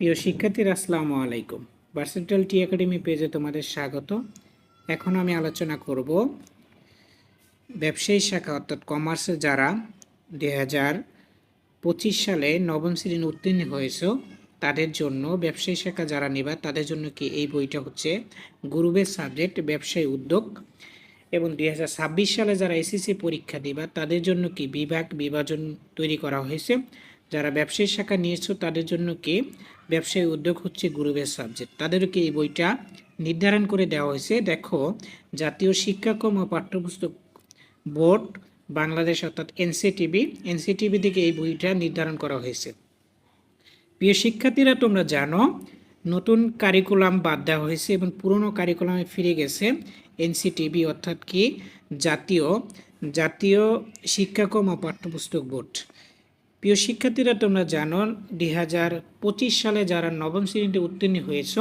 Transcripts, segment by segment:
প্রিয় শিক্ষার্থীরা, আসসালামু আলাইকুম। ভার্সেন্টাল টি একাডেমি পেজে তোমাদের স্বাগত। এখন আমি আলোচনা করব ব্যবসায়ী শাখা অর্থাৎ কমার্সে যারা দুই হাজার পঁচিশ সালে নবম শ্রেণি উত্তীর্ণ হয়েছ, তাদের জন্য ব্যবসায়ী শাখা যারা নেবা, তাদের জন্য কি এই বইটা হচ্ছে গ্রুপের সাবজেক্ট ব্যবসায়ী উদ্যোগ। এবং দুই হাজার ছাব্বিশ সালে যারা এসএসসি পরীক্ষা দিবা, তাদের জন্য কি বিভাগ বিভাজন তৈরি করা হয়েছে যারা ব্যবসায়ী শাখা নিয়েছো, তাদের জন্য কি ব্যবসায়ী উদ্যোগ হচ্ছে গ্রুপের সাবজেক্ট তাদেরকে এই বইটা নির্ধারণ করে দেওয়া হয়েছে? দেখো, জাতীয় শিক্ষাক্রম ও পাঠ্যপুস্তক বোর্ড বাংলাদেশ, অর্থাৎ এনসিটিভি এনসিটিভি থেকে এই বইটা নির্ধারণ করা হয়েছে। প্রিয় শিক্ষার্থীরা, তোমরা জানো, নতুন কারিকুলাম বাদ দেওয়া হয়েছে এবং পুরনো কারিকুলামে ফিরে গেছে এনসিটিভি, অর্থাৎ কি জাতীয় জাতীয় শিক্ষাক্রম ও পাঠ্যপুস্তক বোর্ড। প্রিয় শিক্ষার্থীরা, তোমরা জানো দুই হাজার পঁচিশ সালে যারা নবম শ্রেণীতে উত্তীর্ণ হয়েছ,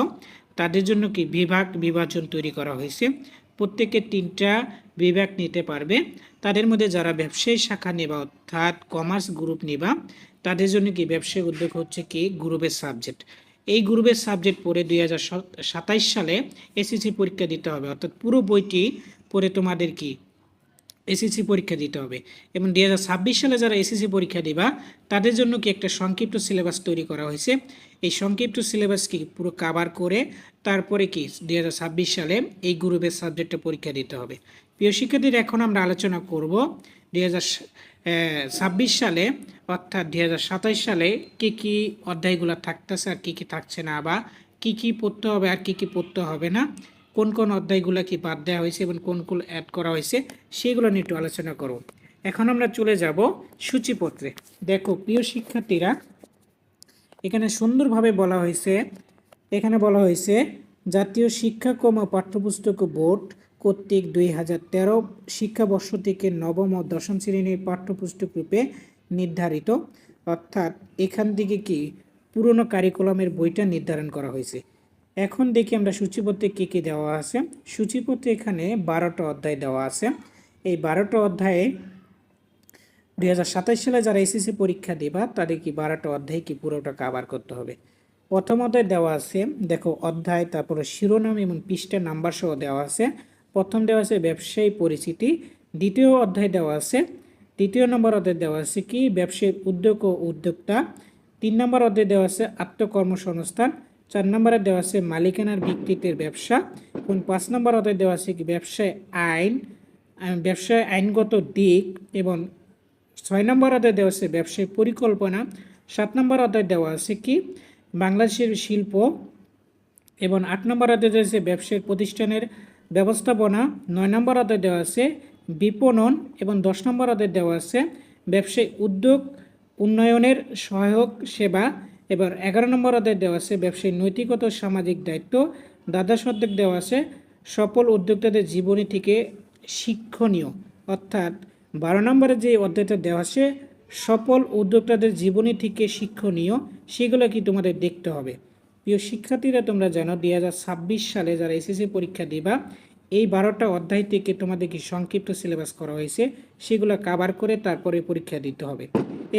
তাদের জন্য কি বিভাগ বিভাজন তৈরি করা হয়েছে? প্রত্যেকে তিনটা বিভাগ নিতে পারবে। তাদের মধ্যে যারা ব্যবসায়ী শাখা নেবা, অর্থাৎ কমার্স গ্রুপ নেবা, তাদের জন্য কি ব্যবসায়ী উদ্যোগ হচ্ছে কি? গ্রুপের সাবজেক্ট এই গ্রুপের সাবজেক্ট পড়ে দুই সালে এসএসসি পরীক্ষা দিতে হবে। অর্থাৎ পুরো বইটি পড়ে তোমাদের কি? এসএসসি পরীক্ষা দিতে হবে। এবং দু হাজার ছাব্বিশ সালে যারা এসএসসি পরীক্ষা দিবা, তাদের জন্য কি একটা সংক্ষিপ্ত সিলেবাস তৈরি করা হয়েছে? এই সংক্ষিপ্ত সিলেবাস কি পুরো কাভার করে তারপরে কি দুই হাজার ছাব্বিশ সালে এই গ্রুপের সাবজেক্টে পরীক্ষা দিতে হবে। প্রিয় শিক্ষার্থীরা, এখন আমরা আলোচনা করব দু ছাব্বিশ সালে অর্থাৎ দু সালে কী কী অধ্যায়গুলো থাকতেছে আর কী কী থাকছে না বা কী কী পড়তে হবে আর কী কী পড়তে হবে না। কোন কোন অধ্যায়গুলো কি বাদ দেওয়া হয়েছে এবং কোনগুলো অ্যাড করা হয়েছে, সেগুলো নিয়ে একটু আলোচনা করব। এখন আমরা চলে যাব সূচিপত্রে। দেখো, প্রিয় শিক্ষার্থীরা, এখানে সুন্দরভাবে বলা হয়েছে, এখানে বলা হয়েছে, জাতীয় শিক্ষাক্রম ও পাঠ্যপুস্তক বোর্ড কর্তৃক দুই হাজার তেরো শিক্ষাবর্ষ থেকে নবম ও দশম শ্রেণির পাঠ্যপুস্তক রূপে নির্ধারিত। অর্থাৎ এখান থেকে কি পুরনো কারিকুলামের বইটা নির্ধারণ করা হয়েছে। এখন দেখি আমরা সূচিপত্রে কী কী দেওয়া আছে। সূচিপত্রে এখানে বারোটা অধ্যায় দেওয়া আছে। এই বারোটা অধ্যায়ে দুই হাজার সাতাশ সালে যারা এসএসসি পরীক্ষা দেবা, তাদের কি বারোটা অধ্যায় কি পুরোটা কাভার করতে হবে? প্রথম অধ্যায় দেওয়া আছে, দেখো অধ্যায়, তারপরে শিরোনাম এবং পৃষ্ঠা নাম্বার সহ দেওয়া আছে। প্রথম দেওয়া আছে ব্যবসায়ী পরিচিতি। দ্বিতীয় অধ্যায় দেওয়া আছে, তৃতীয় নম্বর অধ্যায় দেওয়া আছে কি? ব্যবসায়িক উদ্যোগ ও উদ্যোক্তা। তিন নম্বর অধ্যায় দেওয়া আছে আত্মকর্মসংস্থান। চার নম্বরে দেওয়া আছে মালিকানার ভিত্তিতে ব্যবসা। এবং পাঁচ নম্বর অধ্যায় দেওয়া আছে কি ব্যবসায় আইন ব্যবসায় আইনগত দিক এবং ছয় নম্বর অধ্যায় দেওয়া আছে ব্যবসায়িক পরিকল্পনা। সাত নম্বর অধ্যায় দেওয়া আছে কি বাংলাদেশের শিল্প এবং আট নম্বর অধ্যায় দেওয়া আছে ব্যবসায়িক প্রতিষ্ঠানের ব্যবস্থাপনা। নয় নম্বর অধ্যায় দেওয়া আছে বিপণন এবং দশ নম্বর অধ্যায় দেওয়া আছে ব্যবসায়িক উদ্যোগ, উন্নয়নের সহায়ক সেবা এবার এগারো নম্বর অধ্যায় দেওয়া আছে ব্যবসায়ী নৈতিকতা সামাজিক দায়িত্ব। দ্বাদশ অধ্যায় দেওয়া আছে, সফল উদ্যোক্তাদের জীবনী থেকে শিক্ষণীয়। অর্থাৎ বারো নম্বরে যে অধ্যায়টা দেওয়া আছে, সফল উদ্যোক্তাদের জীবনী থেকে শিক্ষণীয়, সেগুলো কি তোমাদের দেখতে হবে। প্রিয় শিক্ষার্থীরা, তোমরা জানো, দুই হাজার ছাব্বিশ সালে যারা এসএসসি পরীক্ষা দিবা, এই বারোটা অধ্যায় থেকে তোমাদের কি সংক্ষিপ্ত সিলেবাস করা হয়েছে, সেগুলো কাভার করে তারপরে পরীক্ষা দিতে হবে।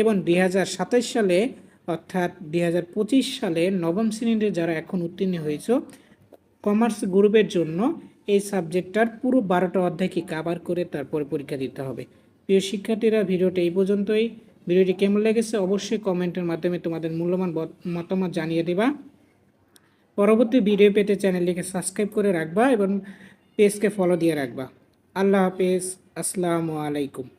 এবং দু হাজার সাতাশ সালে অর্থাৎ দু হাজার পঁচিশ সালে নবম শ্রেণীতে যারা এখন উত্তীর্ণ হয়েছ কমার্স গ্রুপের জন্য এই সাবজেক্টটার পুরো বারোটা অধ্যায়কে কাভার করে তারপরে পরীক্ষা দিতে হবে। প্রিয় শিক্ষার্থীরা, ভিডিওটা এই পর্যন্তই। ভিডিওটি কেমন লেগেছে অবশ্যই কমেন্টের মাধ্যমে তোমাদের মূল্যবান মতামত জানিয়ে দেবা। পরবর্তী ভিডিও পেতে চ্যানেলটিকে সাবস্ক্রাইব করে রাখবা এবং পেজকে ফলো দিয়ে রাখবা। আল্লাহ হাফেজ। আসসালামু আলাইকুম।